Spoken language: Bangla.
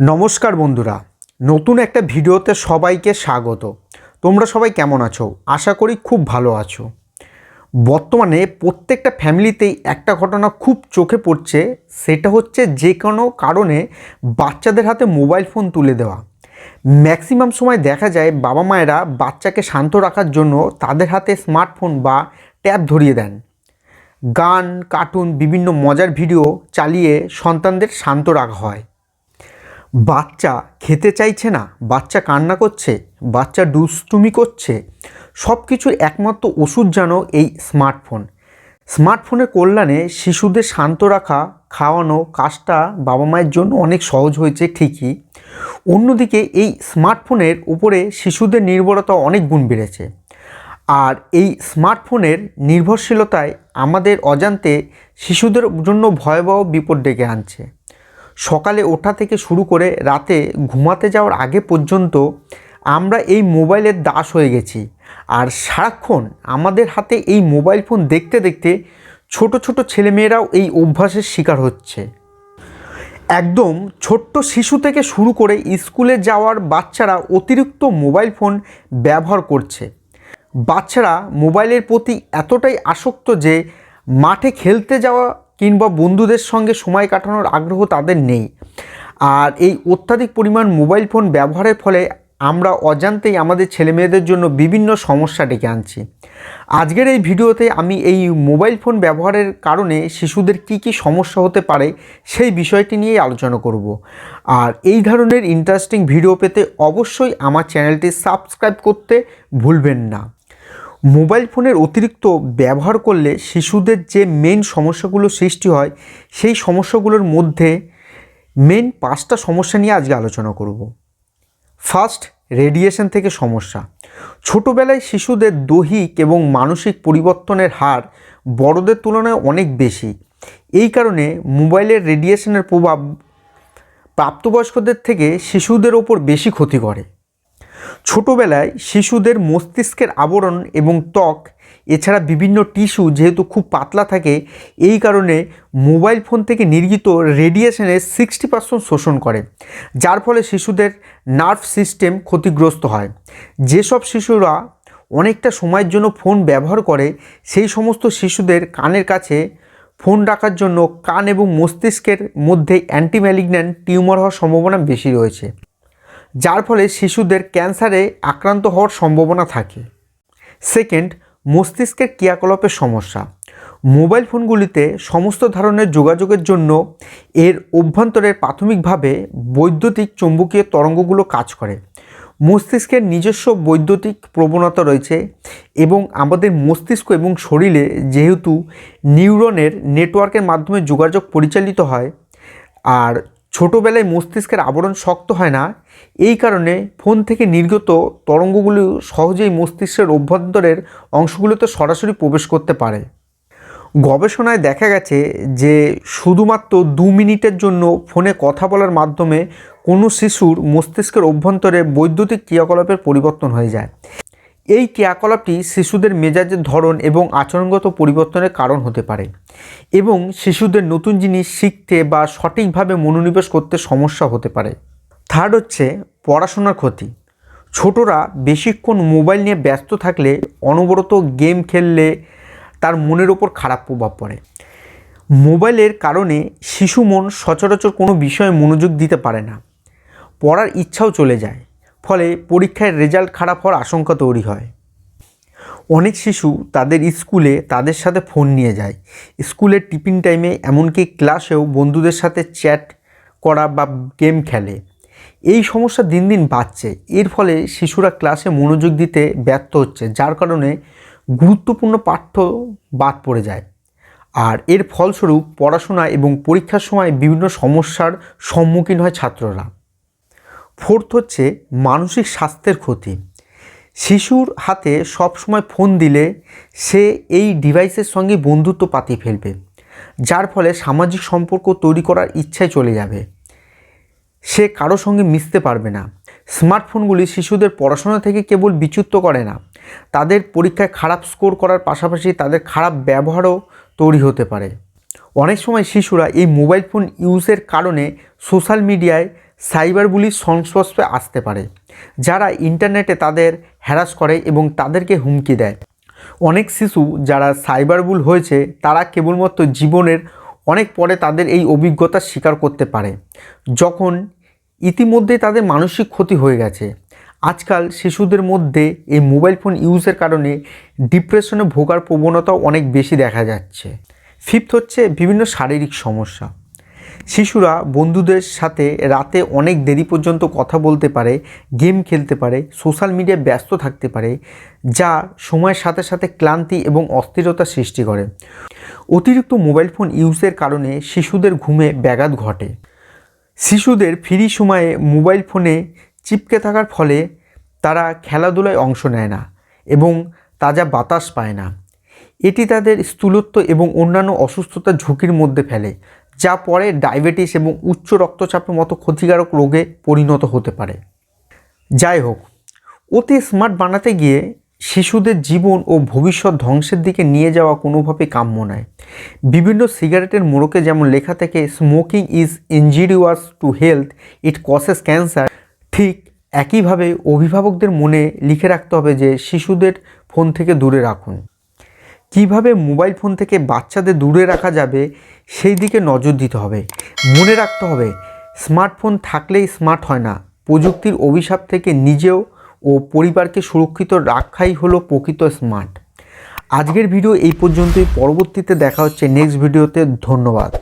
নমস্কার বন্ধুরা, নতুন একটা ভিডিওতে সবাইকে স্বাগত। তোমরা সবাই কেমন আছো? আশা করি খুব ভালো আছো। বর্তমানে প্রত্যেকটা ফ্যামিলিতেই একটা ঘটনা খুব চোখে পড়ছে, সেটা হচ্ছে যে কোনো কারণে বাচ্চাদের হাতে মোবাইল ফোন তুলে দেওয়া। ম্যাক্সিমাম সময় দেখা যায় বাবা মায়েরা বাচ্চাকে শান্ত রাখার জন্য তাদের হাতে স্মার্টফোন বা ট্যাব ধরিয়ে দেন। গান, কার্টুন, বিভিন্ন মজার ভিডিও চালিয়ে সন্তানদের শান্ত রাখা হয়। বাচ্চা খেতে চাইছে না, বাচ্চা কান্না করছে, বাচ্চা দুষ্টুমি করছে সব কিছুর একমাত্র ওষুধ যেন এই স্মার্টফোন স্মার্টফোনের কল্যাণে শিশুদের শান্ত রাখা, খাওয়ানো, কাজটা বাবা মায়ের জন্য অনেক সহজ হয়েছে ঠিকই। অন্যদিকে এই স্মার্টফোনের উপরে শিশুদের নির্ভরতা অনেক গুণ বেড়েছে। আর এই স্মার্টফোনের নির্ভরশীলতায় আমাদের অজান্তে শিশুদের জন্য ভয়াবহ বিপদ ডেকে আনছে। সকালে ওঠা থেকে শুরু করে রাতে ঘুমাতে যাওয়ার আগে পর্যন্ত আমরা এই মোবাইলের দাস হয়ে গেছি। আর সারাক্ষণ আমাদের হাতে এই মোবাইল ফোন দেখতে দেখতে ছোট ছোট ছেলেমেয়েরাও এই অভ্যাসের শিকার হচ্ছে। একদম ছোট্ট শিশু থেকে শুরু করে স্কুলে যাওয়ার বাচ্চারা অতিরিক্ত মোবাইল ফোন ব্যবহার করছে। বাচ্চারা মোবাইলের প্রতি এতটাই আসক্ত যে মাঠে খেলতে যাওয়া কিংবা বন্ধুদের সঙ্গে সময় কাটানোর আগ্রহ তাদের নেই। আর এই অত্যাধিক পরিমাণ মোবাইল ফোন ব্যবহারের ফলে আমরা অজান্তেই আমাদের ছেলেমেয়েদের জন্য বিভিন্ন সমস্যা ডেকে আনছি। আজকের এই ভিডিওতে আমি এই মোবাইল ফোন ব্যবহারের কারণে শিশুদের কি কি সমস্যা হতে পারে সেই বিষয়টি নিয়েই আলোচনা করব। আর এই ধরনের ইন্টারেস্টিং ভিডিও পেতে অবশ্যই আমার চ্যানেলটি সাবস্ক্রাইব করতে ভুলবেন না। মোবাইল ফোনের অতিরিক্ত ব্যবহার করলে শিশুদের যে মেন সমস্যাগুলো সৃষ্টি হয়, সেই সমস্যাগুলোর মধ্যে মেন পাঁচটা সমস্যা নিয়ে আজকে আলোচনা করব। ফার্স্ট রেডিয়েশন থেকে সমস্যা। ছোটোবেলায় শিশুদের দৈহিক এবং মানসিক পরিবর্তনের হার বড়দের তুলনায় অনেক বেশি। এই কারণে মোবাইলের রেডিয়েশনের প্রভাব প্রাপ্তবয়স্কদের থেকে শিশুদের ওপর বেশি ক্ষতি করে। ছোটোবেলায় শিশুদের মস্তিষ্কের আবরণ এবং ত্বক, এছাড়া বিভিন্ন টিস্যু যেহেতু খুব পাতলা থাকে, এই কারণে মোবাইল ফোন থেকে নির্গিত রেডিয়েশনের সিক্সটি পার্সেন্ট শোষণ করে, যার ফলে শিশুদের নার্ভ সিস্টেম ক্ষতিগ্রস্ত হয়। যেসব শিশুরা অনেকটা সময়ের জন্য ফোন ব্যবহার করে, সেই সমস্ত শিশুদের কানের কাছে ফোন রাখার জন্য কান এবং মস্তিষ্কের মধ্যে অ্যান্টিম্যালিগন্যান্ট টিউমার হওয়ার সম্ভাবনা বেশি রয়েছে। যার ফলে শিশুদের ক্যান্সারে আক্রান্ত হওয়ার সম্ভাবনা থাকে। সেকেন্ড মস্তিষ্কের ক্রিয়াকলাপের সমস্যা। মোবাইল ফোনগুলিতে সমস্ত ধরনের যোগাযোগের জন্য এর অভ্যন্তরে প্রাথমিকভাবে বৈদ্যুতিক চৌম্বকীয় তরঙ্গগুলো কাজ করে। মস্তিষ্কের নিজস্ব বৈদ্যুতিক প্রবণতা রয়েছে এবং আমাদের মস্তিষ্ক এবং শরীরে যেহেতু নিউরনের নেটওয়ার্কের মাধ্যমে যোগাযোগ পরিচালিত হয়, আর ছোটোবেলায় মস্তিষ্কের আবরণ শক্ত হয় না। এই কারণে ফোন থেকে নির্গত তরঙ্গগুলো সহজেই মস্তিষ্কের অভ্যন্তরের অংশগুলোতে সরাসরি প্রবেশ করতে পারে। গবেষণায় দেখা গেছে যে শুধুমাত্র দু মিনিটের জন্য ফোনে কথা বলার মাধ্যমে কোনো শিশুর মস্তিষ্কের অভ্যন্তরে বৈদ্যুতিক ক্রিয়াকলাপের পরিবর্তন হয়ে যায়। এই ক্রিয়াকলাপটি শিশুদের মেজাজের ধরন এবং আচরণগত পরিবর্তনের কারণ হতে পারে এবং শিশুদের নতুন জিনিস শিখতে বা সঠিকভাবে মনোনিবেশ করতে সমস্যা হতে পারে। থার্ড হচ্ছে পড়াশোনার ক্ষতি। ছোটরা বেশিক্ষণ মোবাইল নিয়ে ব্যস্ত থাকলে অনবরত গেম খেললে তার মনের ওপর খারাপ প্রভাব পড়ে। মোবাইলের কারণে শিশু মন সচরাচর কোনো বিষয়ে মনোযোগ দিতে পারে না। পড়ার ইচ্ছাও চলে যায়। ফলে পরীক্ষার রেজাল্ট খারাপ হওয়ার আশঙ্কা তৈরি হয়। অনেক শিশু তাদের স্কুলে তাদের সাথে ফোন নিয়ে যায়। স্কুলের টিফিন টাইমে এমনকি ক্লাসেও বন্ধুদের সাথে চ্যাট করা বা গেম খেলে। এই সমস্যা দিন দিন বাড়ছে। এর ফলে শিশুরা ক্লাসে মনোযোগ দিতে ব্যর্থ হচ্ছে, যার কারণে গুরুত্বপূর্ণ পাঠ্য বাদ পড়ে যায়। আর এর ফলস্বরূপ পড়াশোনা এবং পরীক্ষার সময় বিভিন্ন সমস্যার সম্মুখীন হয় ছাত্ররা। ফোর্থ হচ্ছে মানসিক স্বাস্থ্যের ক্ষতি। শিশুর হাতে সবসময় ফোন দিলে সে এই ডিভাইসের সঙ্গে বন্ধুত্ব পাতিয়ে ফেলবে, যার ফলে সামাজিক সম্পর্ক তৈরি করার ইচ্ছায় চলে যাবে। সে কারও সঙ্গে মিশতে পারবে না। স্মার্টফোনগুলি শিশুদের পড়াশোনা থেকে কেবল বিচ্যুত করে না, তাদের পরীক্ষায় খারাপ স্কোর করার পাশাপাশি তাদের খারাপ ব্যবহারও তৈরি হতে পারে। অনেক সময় শিশুরা এই মোবাইল ফোন ইউজের কারণে সোশ্যাল মিডিয়ায় সাইবার বুলির সংস্পর্শে আসতে পারে, যারা ইন্টারনেটে তাদের হ্যারাস করে এবং তাদেরকে হুমকি দেয়। অনেক শিশু যারা সাইবার বুল হয়েছে, তারা কেবলমাত্র জীবনের অনেক পরে তাদের এই অভিজ্ঞতা স্বীকার করতে পারে। যখন ইতিমধ্যে তাদের মানসিক ক্ষতি হয়ে গেছে, আজকাল শিশুদের মধ্যে এই মোবাইল ফোন ইউজের কারণে ডিপ্রেশনে ভোগার প্রবণতাও অনেক বেশি দেখা যাচ্ছে। ফিফথ হচ্ছে বিভিন্ন শারীরিক সমস্যা। শিশুরা বন্ধুদের সাথে রাতে অনেক দেরি পর্যন্ত কথা বলতে পারে, গেম খেলতে পারে, সোশ্যাল মিডিয়ায় ব্যস্ত থাকতে পারে, যা সময়ের সাথে সাথে ক্লান্তি এবং অস্থিরতা সৃষ্টি করে। অতিরিক্ত মোবাইল ফোন ইউজের কারণে শিশুদের ঘুমে ব্যাঘাত ঘটে। শিশুদের ফ্রি সময়ে মোবাইল ফোনে চিপকে থাকার ফলে তারা খেলাধুলায় অংশ নেয় না এবং তাজা বাতাস পায় না। এটি তাদের স্থূলত্ব এবং অন্যান্য অসুস্থতার ঝুঁকির মধ্যে ফেলে যা পরে ডায়াবেটিস এবং উচ্চ রক্তচাপের মতো ক্ষতিকারক রোগে পরিণত হতে পারে। যাই হোক, অতি স্মার্ট বানাতে গিয়ে শিশুদের জীবন ও ভবিষ্যৎ ধ্বংসের দিকে নিয়ে যাওয়া কোনোভাবেই কাম্য নয়। বিভিন্ন সিগারেটের মোড়কে যেমন লেখা থেকে smoking is injurious to health it causes cancer ঠিক একইভাবে অভিভাবকদের মনে লিখে রাখতে হবে যে, শিশুদের ফোন থেকে দূরে রাখুন। কীভাবে মোবাইল ফোন থেকে বাচ্চাদের দূরে রাখা যাবে, সেই দিকে নজর দিতে হবে। মনে রাখতে হবে, স্মার্টফোন থাকলেই স্মার্ট হয় না। প্রযুক্তির অভিশাপ থেকে নিজেও ও পরিবারকে সুরক্ষিত রাখাই হলো প্রকৃত স্মার্ট। আজকের ভিডিও এই পর্যন্তই। পরবর্তীতে দেখা হচ্ছে নেক্সট ভিডিওতে ধন্যবাদ।